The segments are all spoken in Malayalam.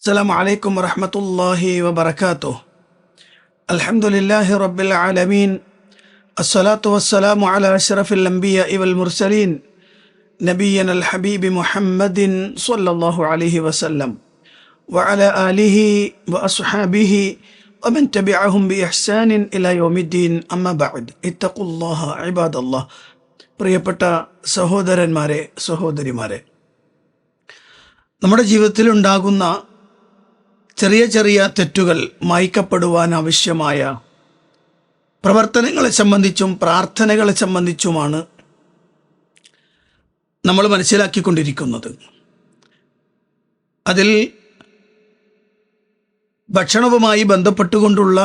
السلام عليكم ورحمة الله وبركاته الحمد لله رب العالمين الصلاة والسلام على أشرف الأنبياء والمرسلين نبينا الحبيب محمد صلى الله عليه وسلم وعلى آله وأصحابه ومن تبعهم بإحسان إلى يوم الدين أما بعد اتقوا الله عباد الله പ്രിയപ്പെട്ട സഹോദരന്മാരെ സഹോദരിമാരെ നമ്മുടെ ജീവിതത്തിൽ ഉണ്ടാകുന്ന ചെറിയ ചെറിയ തെറ്റുകൾ മായ്ക്കപ്പെടുവാൻ ആവശ്യമായ പ്രവർത്തനങ്ങളെ സംബന്ധിച്ചും പ്രാർത്ഥനകളെ സംബന്ധിച്ചുമാണ് നമ്മൾ മനസ്സിലാക്കിക്കൊണ്ടിരിക്കുന്നത്. അതിൽ ഭക്ഷണവുമായി ബന്ധപ്പെട്ടുകൊണ്ടുള്ള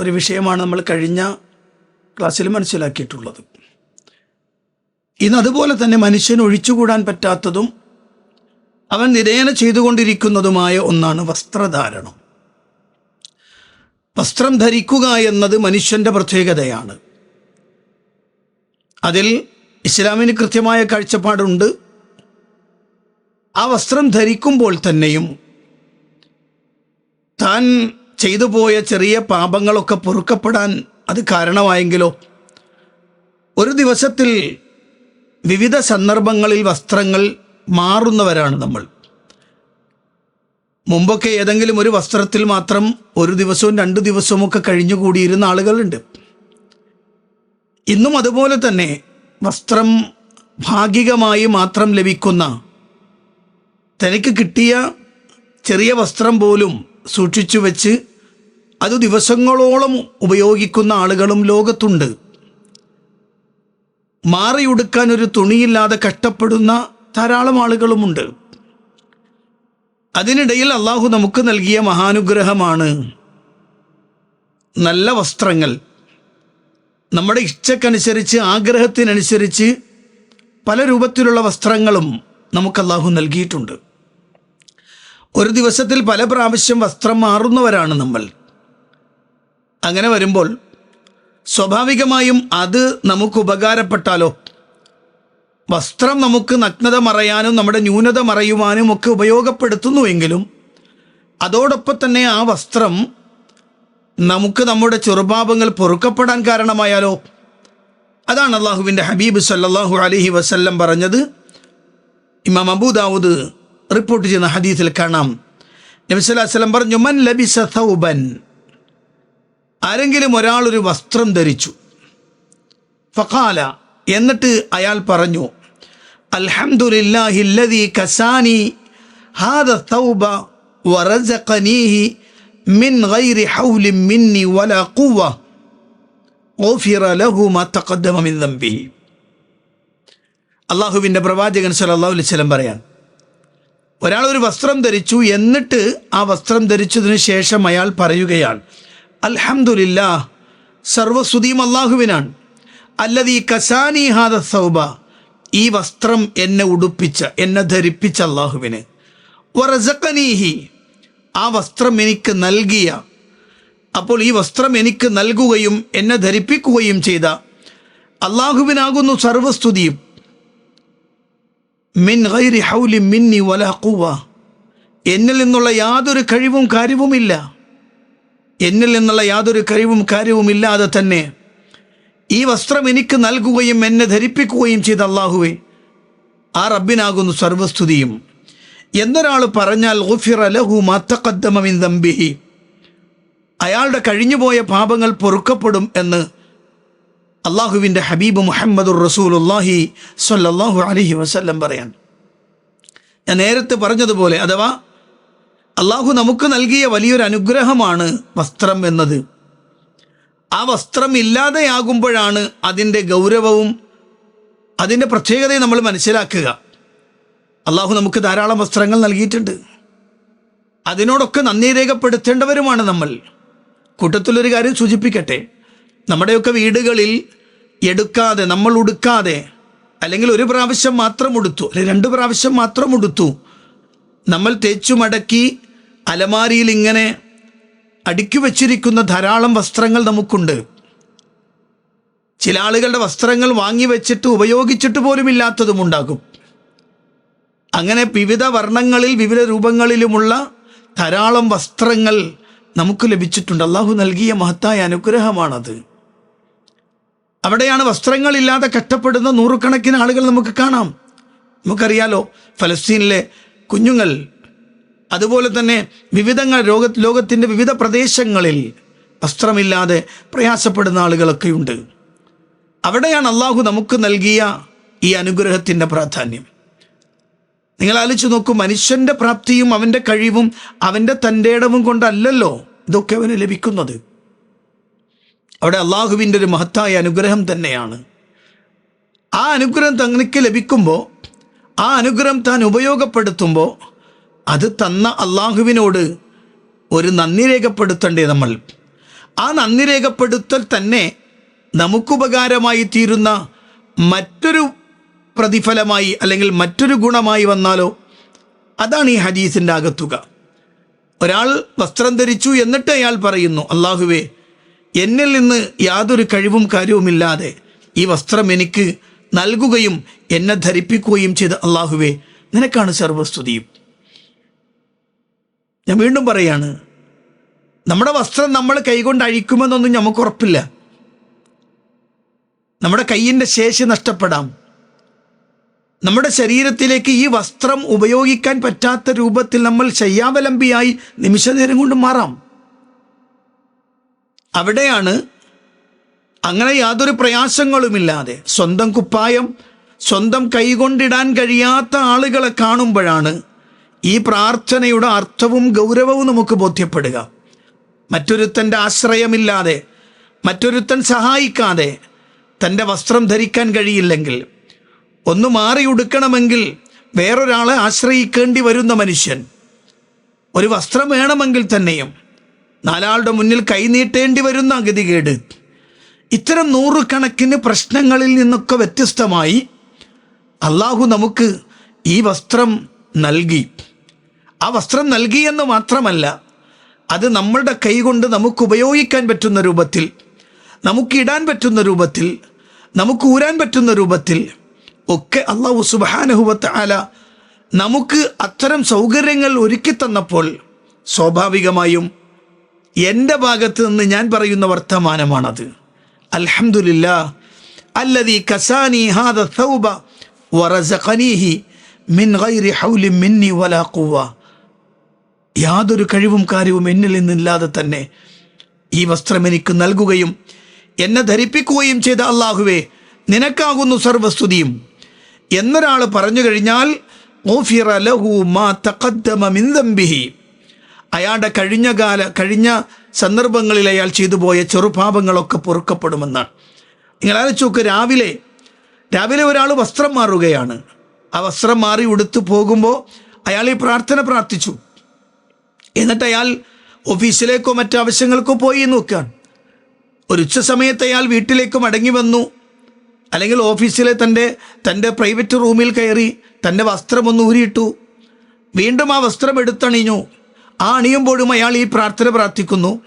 ഒരു വിഷയമാണ് നമ്മൾ കഴിഞ്ഞ ക്ലാസ്സിൽ മനസ്സിലാക്കിയിട്ടുള്ളത്. ഇന്ന് അതുപോലെ തന്നെ മനുഷ്യന് ഒഴിച്ചുകൂടാൻ പറ്റാത്തതും അവൻ നിരേന ചെയ്തുകൊണ്ടിരിക്കുന്നതുമായ ഒന്നാണ് വസ്ത്രധാരണം. വസ്ത്രം ധരിക്കുക എന്നത് മനുഷ്യന്റെ പ്രത്യേകതയാണ്. അതിൽ ഇസ്ലാമിന് കൃത്യമായ കാഴ്ചപ്പാടുണ്ട്. ആ വസ്ത്രം ധരിക്കുമ്പോൾ തന്നെയും താൻ ചെയ്തു പോയ ചെറിയ പാപങ്ങളൊക്കെ പൊറുക്കപ്പെടാൻ അത് കാരണമായെങ്കിലോ ഒരു ദിവസത്തിൽ വിവിധ സന്ദർഭങ്ങളിൽ വസ്ത്രങ്ങൾ മാറുന്നവരാണ് നമ്മൾ. മുമ്പൊക്കെ ഏതെങ്കിലും ഒരു വസ്ത്രത്തിൽ മാത്രം ഒരു ദിവസവും രണ്ട് ദിവസവും ഒക്കെ കഴിഞ്ഞുകൂടിയിരുന്ന ആളുകളുണ്ട്. ഇന്നും അതുപോലെ തന്നെ വസ്ത്രം ഭാഗികമായി മാത്രം ലഭിക്കുന്ന തനിക്ക് കിട്ടിയ ചെറിയ വസ്ത്രം പോലും സൂക്ഷിച്ചു വെച്ച് അത് ദിവസങ്ങളോളം ഉപയോഗിക്കുന്ന ആളുകളും ലോകത്തുണ്ട്. മാറിയുടുക്കാൻ ഒരു തുണിയില്ലാതെ കഷ്ടപ്പെടുന്ന ധാരാളം ആളുകളുമുണ്ട്. അതിനിടയിൽ അള്ളാഹു നമുക്ക് നൽകിയ മഹാനുഗ്രഹമാണ് നല്ല വസ്ത്രങ്ങൾ. നമ്മുടെ ഇച്ഛക്കനുസരിച്ച് ആഗ്രഹത്തിനനുസരിച്ച് പല രൂപത്തിലുള്ള വസ്ത്രങ്ങളും നമുക്ക് അള്ളാഹു നൽകിയിട്ടുണ്ട്. ഒരു ദിവസത്തിൽ പല പ്രാവശ്യം വസ്ത്രം മാറുന്നവരാണ് നമ്മൾ. അങ്ങനെ വരുമ്പോൾ സ്വാഭാവികമായും അത് നമുക്ക് ഉപകാരപ്പെട്ടാലോ? വസ്ത്രം നമുക്ക് നഗ്നത മറയാനും നമ്മുടെ ന്യൂനത മറയുവാനും ഒക്കെ ഉപയോഗപ്പെടുത്തുന്നുവെങ്കിലും അതോടൊപ്പം തന്നെ ആ വസ്ത്രം നമുക്ക് നമ്മുടെ ചെറുപാപങ്ങൾ പൊറുക്കപ്പെടാൻ കാരണമായാലോ? അതാണ് അള്ളാഹുവിന്റെ ഹബീബ് സല്ലാഹു അലഹി വസല്ലം പറഞ്ഞത്. ഇമാം അബൂദാവൂദ് റിപ്പോർട്ട് ചെയ്യുന്ന ഹദീസിൽ കാണാം. നബി സ്വല്ലല്ലാഹു അലൈഹി പറഞ്ഞു മൻ ലബിസ സൗബൻ. ആരെങ്കിലും ഒരാൾ ഒരു വസ്ത്രം ധരിച്ചു. ഫഖാല എന്നിട്ട് അയാൾ പറഞ്ഞു അൽഹംദുലില്ലാഹില്ലദീ കസാനി ഹാദ തൗബ വറസഖനീഹി മിൻ ഗൈരി ഹൗലി മിന്നി വലാ ഖുവ ഗഫിറ ലഹു മാ തഖദ്ദമ മിൻ ദംബിഹി. അള്ളാഹുവിന്റെ പ്രവാചകൻ സല്ലല്ലാഹു അലൈഹി വസല്ലം പറയാൻ ഒരാൾ ഒരു വസ്ത്രം ധരിച്ചു എന്നിട്ട് ആ വസ്ത്രം ധരിച്ചതിന് ശേഷം അയാൾ പറയുകയാണ് അൽഹംദുലില്ലാ സർവസ്തുതിയും അള്ളാഹുവിനാണ്. അല്ലതീ കസാനി ഹാദ സൗബ ഈ വസ്ത്രം എന്നെ ഉടുപ്പിച്ച എന്നെ ധരിപ്പിച്ച അള്ളാഹുവിന്. വറസക്കനീഹി ആ വസ്ത്രം എനിക്ക് നൽകിയ. അപ്പോൾ ഈ വസ്ത്രം എനിക്ക് നൽകുകയും എന്നെ ധരിപ്പിക്കുകയും ചെയ്ത അള്ളാഹുവിനാകുന്നു സർവസ്തുതിയും. മിൻ ഗൈരി ഹൗലി മിന്നി വലാ ഖുവ. എന്നിൽ നിന്നുള്ള യാതൊരു കഴിവും കാര്യവുമില്ല. എന്നിൽ നിന്നുള്ള യാതൊരു കഴിവും കാര്യവുമില്ലാതെ തന്നെ ഈ വസ്ത്രം എനിക്ക് നൽകുകയും എന്നെ ധരിപ്പിക്കുകയും ചെയ്ത അള്ളാഹുവെ ആ റബ്ബിനാകുന്നു സർവസ്തുതിയും. എന്നൊരാൾ പറഞ്ഞാൽ ഗുഫിറ ലഹു മാത്തക്കദ്ദമിൻ മിൻ ദംബിഹി. അയാളുടെ കഴിഞ്ഞുപോയ പാപങ്ങൾ പൊറുക്കപ്പെടും എന്ന് അള്ളാഹുവിന്റെ ഹബീബ് മുഹമ്മദുർ റസൂലുല്ലാഹി സ്വല്ലല്ലാഹു അലഹി വസ്ല്ലം പറയാൻ. ഞാൻ നേരത്തെ പറഞ്ഞതുപോലെ അഥവാ അള്ളാഹു നമുക്ക് നൽകിയ വലിയൊരു അനുഗ്രഹമാണ് വസ്ത്രം എന്നത്. ആ വസ്ത്രം ഇല്ലാതെയാകുമ്പോഴാണ് അതിന്റെ ഗൗരവവും അതിന്റെ പ്രത്യേകതയും നമ്മൾ മനസ്സിലാക്കുക. അള്ളാഹു നമുക്ക് ധാരാളം വസ്ത്രങ്ങൾ നൽകിയിട്ടുണ്ട്. അതിനോടൊക്കെ നന്ദി രേഖപ്പെടുത്തേണ്ടവരുമാണ് നമ്മൾ. കൂട്ടത്തിലൊരു കാര്യം സൂചിപ്പിക്കട്ടെ. നമ്മുടെയൊക്കെ വീടുകളിൽ എടുക്കാതെ നമ്മൾ ഉടുക്കാതെ അല്ലെങ്കിൽ ഒരു പ്രാവശ്യം മാത്രം ഉടുത്തു അല്ലെങ്കിൽ രണ്ട് പ്രാവശ്യം മാത്രം ഉടുത്തു നമ്മൾ തേച്ചു മടക്കി അലമാരിയിൽ ഇങ്ങനെ അടുക്കി വച്ചിരിക്കുന്ന ധാരാളം വസ്ത്രങ്ങൾ നമുക്കുണ്ട്. ചില ആളുകളുടെ വസ്ത്രങ്ങൾ വാങ്ങി വെച്ചിട്ട് ഉപയോഗിച്ചിട്ട് പോലും ഇല്ലാത്തതും ഉണ്ടാകും. അങ്ങനെ വിവിധ വർണങ്ങളിൽ വിവിധ രൂപങ്ങളിലുമുള്ള ധാരാളം വസ്ത്രങ്ങൾ നമുക്ക് ലഭിച്ചിട്ടുണ്ട്. അള്ളാഹു നൽകിയ മഹത്തായ അനുഗ്രഹമാണത്. അവിടെയാണ് വസ്ത്രങ്ങളില്ലാതെ കഷ്ടപ്പെടുന്ന നൂറുകണക്കിന് ആളുകൾ നമുക്ക് കാണാം. നമുക്കറിയാലോ ഫലസ്തീനിലെ കുഞ്ഞുങ്ങൾ അതുപോലെ തന്നെ വിവിധങ്ങൾ ലോക ലോകത്തിന്റെ വിവിധ പ്രദേശങ്ങളിൽ വസ്ത്രമില്ലാതെ പ്രയാസപ്പെടുന്ന ആളുകളൊക്കെയുണ്ട് അവിടെയാണ് അള്ളാഹു നമുക്ക് നൽകിയ ഈ അനുഗ്രഹത്തിന്റെ പ്രാധാന്യം. നിങ്ങൾ ആലോചിച്ച് നോക്കൂ മനുഷ്യന്റെ പ്രാപ്തിയും അവന്റെ കഴിവും അവന്റെ തന്റെ ഇടവും കൊണ്ടല്ലല്ലോ ഇതൊക്കെ അവന് ലഭിക്കുന്നത്. അവിടെ അള്ളാഹുവിന്റെ ഒരു മഹത്തായ അനുഗ്രഹം തന്നെയാണ്. ആ അനുഗ്രഹം തനിക്ക് ലഭിക്കുമ്പോൾ ആ അനുഗ്രഹം താൻ ഉപയോഗപ്പെടുത്തുമ്പോൾ അത് തന്ന അള്ളാഹുവിനോട് ഒരു നന്ദി രേഖപ്പെടുത്തണ്ടേ നമ്മൾ. ആ നന്ദി രേഖപ്പെടുത്തൽ തന്നെ നമുക്കുപകാരമായി തീരുന്ന മറ്റൊരു പ്രതിഫലമായി അല്ലെങ്കിൽ മറ്റൊരു ഗുണമായി വന്നാലോ അതാണ് ഈ ഹദീസിന്റെ അകത്തുക. ഒരാൾ വസ്ത്രം ധരിച്ചു എന്നിട്ട് അയാൾ പറയുന്നു അള്ളാഹുവേ എന്നിൽ നിന്ന് യാതൊരു കഴിവും കാര്യവുമില്ലാതെ ഈ വസ്ത്രം എനിക്ക് നൽകുകയും എന്നെ ധരിപ്പിക്കുകയും ചെയ്ത അള്ളാഹുവേ നിനക്കാണ് സർവസ്തുതിയും ഞാൻ വീണ്ടും പറയാണ് നമ്മുടെ വസ്ത്രം നമ്മൾ കൈകൊണ്ട് അഴിക്കുമെന്നൊന്നും നമുക്ക് ഉറപ്പില്ല. നമ്മുടെ കയ്യിന്റെ ശേഷി നഷ്ടപ്പെടാം. നമ്മുടെ ശരീരത്തിലേക്ക് ഈ വസ്ത്രം ഉപയോഗിക്കാൻ പറ്റാത്ത രൂപത്തിൽ നമ്മൾ ശയ്യാവലംബിയായി നിമിഷനേരം കൊണ്ട് മാറാം. അവിടെയാണ് അങ്ങനെ യാതൊരു പ്രയാസങ്ങളുമില്ലാതെ സ്വന്തം കുപ്പായം സ്വന്തം കൈകൊണ്ടിടാൻ കഴിയാത്ത ആളുകളെ കാണുമ്പോഴാണ് ഈ പ്രാർത്ഥനയുടെ അർത്ഥവും ഗൗരവവും നമുക്ക് ബോധ്യപ്പെടുക. മറ്റൊരുത്തന്റെ ആശ്രയമില്ലാതെ മറ്റൊരുത്തൻ സഹായിക്കാതെ തന്റെ വസ്ത്രം ധരിക്കാൻ കഴിയില്ലെങ്കിൽ ഒന്ന് മാറി ഉടുക്കണമെങ്കിൽ വേറൊരാളെ ആശ്രയിക്കേണ്ടി വരുന്ന മനുഷ്യൻ. ഒരു വസ്ത്രം വേണമെങ്കിൽ തന്നെയും നാലാളുടെ മുന്നിൽ കൈനീട്ടേണ്ടി വരുന്ന ഗതികേട്. ഇത്തരം നൂറുകണക്കിന് പ്രശ്നങ്ങളിൽ നിന്നൊക്കെ വ്യത്യസ്തമായി അള്ളാഹു നമുക്ക് ഈ വസ്ത്രം നൽകി. ആ വസ്ത്രം നൽകി എന്ന് മാത്രമല്ല അത് നമ്മളുടെ കൈകൊണ്ട് നമുക്ക് ഉപയോഗിക്കാൻ പറ്റുന്ന രൂപത്തിൽ നമുക്ക് ഇടാൻ പറ്റുന്ന രൂപത്തിൽ നമുക്ക് ഊരാൻ പറ്റുന്ന രൂപത്തിൽ ഒക്കെ അള്ളാഹു സുബാനഹുവത്ത് ആല നമുക്ക് അത്തരം സൗകര്യങ്ങൾ ഒരുക്കി തന്നപ്പോൾ സ്വാഭാവികമായും എന്റെ ഭാഗത്ത് നിന്ന് ഞാൻ പറയുന്ന വർത്തമാനമാണത്. അൽഹംദുലില്ലാ അല്ലതി കസാനി ഹാദ മിൻ ഗൈരി ഹൗലി മിന്നി വലാ ഖുവ യാതൊരു കഴിവും കാര്യവും എന്നിൽ നിന്നില്ലാതെ തന്നെ ഈ വസ്ത്രം എനിക്ക് നൽകുകയും എന്നെ ധരിപ്പിക്കുകയും ചെയ്ത അള്ളാഹുവേ നിനക്കാകുന്നു സർവസ്തുതിയും. എന്നൊരാൾ പറഞ്ഞു കഴിഞ്ഞാൽ. അയാളുടെ കഴിഞ്ഞ കാല കഴിഞ്ഞ സന്ദർഭങ്ങളിൽ അയാൾ ചെയ്തു പോയ ചെറുപാപങ്ങളൊക്കെ പൊറുക്കപ്പെടുമെന്നാണ് നിങ്ങൾ ആലോചിച്ചോക്ക് രാവിലെ രാവിലെ ഒരാൾ വസ്ത്രം മാറുകയാണ്. ആ വസ്ത്രം മാറി ഉടുത്തു പോകുമ്പോൾ അയാൾ ഈ പ്രാർത്ഥന പ്രാർത്ഥിച്ചു. എന്നിട്ട് അയാൾ ഓഫീസിലേക്കോ മറ്റു ആവശ്യങ്ങൾക്കോ പോയി നോക്കുകയാണ്. ഒരു ഉച്ച സമയത്ത് അയാൾ വീട്ടിലേക്ക് മടങ്ങി വന്നു. അല്ലെങ്കിൽ ഓഫീസിലെ തന്റെ തന്റെ പ്രൈവറ്റ് റൂമിൽ കയറി തന്റെ വസ്ത്രം ഒന്ന് ഊരിയിട്ടു. വീണ്ടും ആ വസ്ത്രം എടുത്തണിഞ്ഞു. ആ അണിയുമ്പോഴും അയാൾ ഈ പ്രാർത്ഥന പ്രാർത്ഥിക്കുന്നു.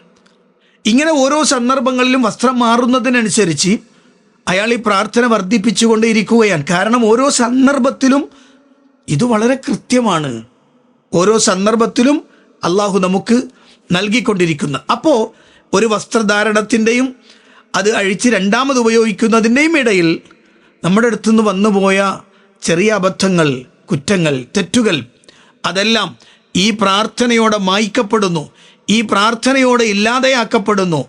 ഇങ്ങനെ ഓരോ സന്ദർഭങ്ങളിലും വസ്ത്രം മാറുന്നതിനനുസരിച്ച് അയാൾ ഈ പ്രാർത്ഥന വർദ്ധിപ്പിച്ചുകൊണ്ടേയിരിക്കുകയാണ് കാരണം ഓരോ സന്ദർഭത്തിലും ഇത് വളരെ കൃത്യമാണ്. ഓരോ സന്ദർഭത്തിലും അള്ളാഹു നമുക്ക് നൽകിക്കൊണ്ടിരിക്കുന്ന. അപ്പോൾ ഒരു വസ്ത്രധാരണത്തിന്റെയും അത് അഴിച്ച് രണ്ടാമത് ഉപയോഗിക്കുന്നതിന്റെയും ഇടയിൽ നമ്മുടെ അടുത്തുനിന്ന് വന്നുപോയ ചെറിയ അബദ്ധങ്ങൾ കുറ്റങ്ങൾ തെറ്റുകൾ അതെല്ലാം ഈ പ്രാർത്ഥനയോടെ മായ്ക്കപ്പെടുന്നു ഈ പ്രാർത്ഥനയോടെ ഇല്ലാതെയാക്കപ്പെടുന്നു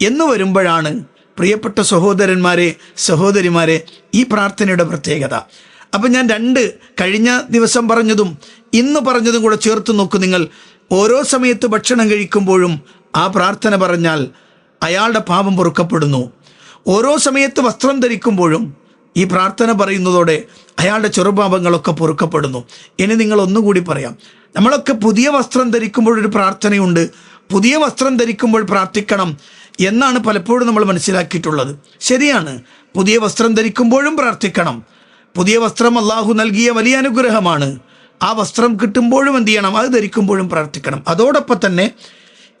എന്ന് വരുമ്പോഴാണ് പ്രിയപ്പെട്ട സഹോദരന്മാരെ സഹോദരിമാരെ ഈ പ്രാർത്ഥനയുടെ പ്രത്യേകത. അപ്പം ഞാൻ രണ്ട് കഴിഞ്ഞ ദിവസം പറഞ്ഞതും ഇന്ന് പറഞ്ഞതും കൂടെ ചേർത്ത് നോക്കൂ നിങ്ങൾ. ഓരോ സമയത്ത് ഭക്ഷണം കഴിക്കുമ്പോഴും ആ പ്രാർത്ഥന പറഞ്ഞാൽ അയാളുടെ പാപം പൊറുക്കപ്പെടുന്നു. ഓരോ സമയത്ത് വസ്ത്രം ധരിക്കുമ്പോഴും ഈ പ്രാർത്ഥന പറയുന്നതോടെ അയാളുടെ ചെറുപാപങ്ങളൊക്കെ പൊറുക്കപ്പെടുന്നു. ഇനി നിങ്ങൾ ഒന്നുകൂടി പറയാം. നമ്മളൊക്കെ പുതിയ വസ്ത്രം ധരിക്കുമ്പോഴൊരു പ്രാർത്ഥനയുണ്ട്. പുതിയ വസ്ത്രം ധരിക്കുമ്പോൾ പ്രാർത്ഥിക്കണം എന്നാണ് പലപ്പോഴും നമ്മൾ മനസ്സിലാക്കിയിട്ടുള്ളത്. ശരിയാണ്. പുതിയ വസ്ത്രം ധരിക്കുമ്പോഴും പ്രാർത്ഥിക്കണം. പുതിയ വസ്ത്രം അള്ളാഹു നൽകിയ വലിയ അനുഗ്രഹമാണ്. ആ വസ്ത്രം കിട്ടുമ്പോഴും എന്ത് ചെയ്യണം? അത് ധരിക്കുമ്പോഴും പ്രാർത്ഥിക്കണം. അതോടൊപ്പം തന്നെ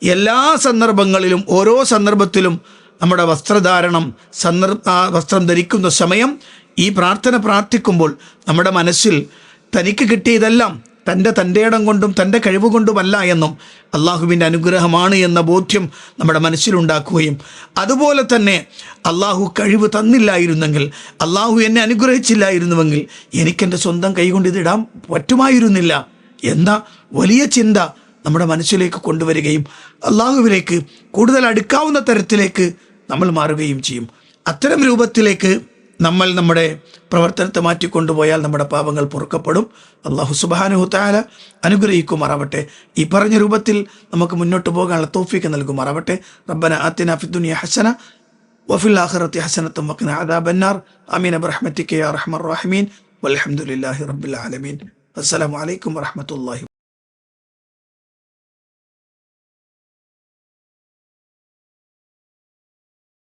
എല്ലാ സന്ദർഭങ്ങളിലും ഓരോ സന്ദർഭത്തിലും നമ്മുടെ വസ്ത്രധാരണം സന്ദർഭ ആ വസ്ത്രം ധരിക്കുന്ന സമയം ഈ പ്രാർത്ഥന പ്രാർത്ഥിക്കുമ്പോൾ നമ്മുടെ മനസ്സിൽ തനിക്ക് കിട്ടിയതെല്ലാം തന്റെ തന്റെ ഇടം കൊണ്ടും തന്റെ കഴിവ് കൊണ്ടുമല്ല എന്നും അള്ളാഹുവിന്റെ അനുഗ്രഹമാണ് എന്ന ബോധ്യം നമ്മുടെ മനസ്സിലുണ്ടാക്കുകയും അതുപോലെ തന്നെ അള്ളാഹു കഴിവ് തന്നില്ലായിരുന്നെങ്കിൽ അള്ളാഹു എന്നെ അനുഗ്രഹിച്ചില്ലായിരുന്നുവെങ്കിൽ എനിക്കെന്റെ സ്വന്തം കൈകൊണ്ട് ഇതിടാൻ പറ്റുമായിരുന്നില്ല എന്ന വലിയ ചിന്ത നമ്മുടെ മനസ്സിലേക്ക് കൊണ്ടുവരികയും അള്ളാഹുവിലേക്ക് കൂടുതൽ അടുക്കാവുന്ന തരത്തിലേക്ക് നമ്മൾ മാറുകയും ചെയ്യും. അത്തരം രൂപത്തിലേക്ക് നമ്മൾ നമ്മുടെ പ്രവർത്തനത്തെ മാറ്റിക്കൊണ്ടുപോയാൽ നമ്മുടെ പാപങ്ങൾ പൊറുക്കപ്പെടും. അള്ളാഹു സുബാനുഹു താല അനുഗ്രഹിക്കുമാറാവട്ടെ. ഈ പറഞ്ഞ രൂപത്തിൽ നമുക്ക് മുന്നോട്ട് പോകാനുള്ള തോഫിക്ക് നൽകുമാറാവട്ടെ. റബ്ബന ആത്തിന ഫിദുനിയ ഹസന വഫിൽ ആഖിറത്തി ഹസനത്തും വഖിന അദാബന്നാർ. ആമീൻ ബിറഹ്മതിക യാ അർഹമർ റഹീമീൻ. വൽഹംദുലില്ലാഹി റബ്ബിൽ ആലമീൻ. അസ്സലാമു അലൈക്കും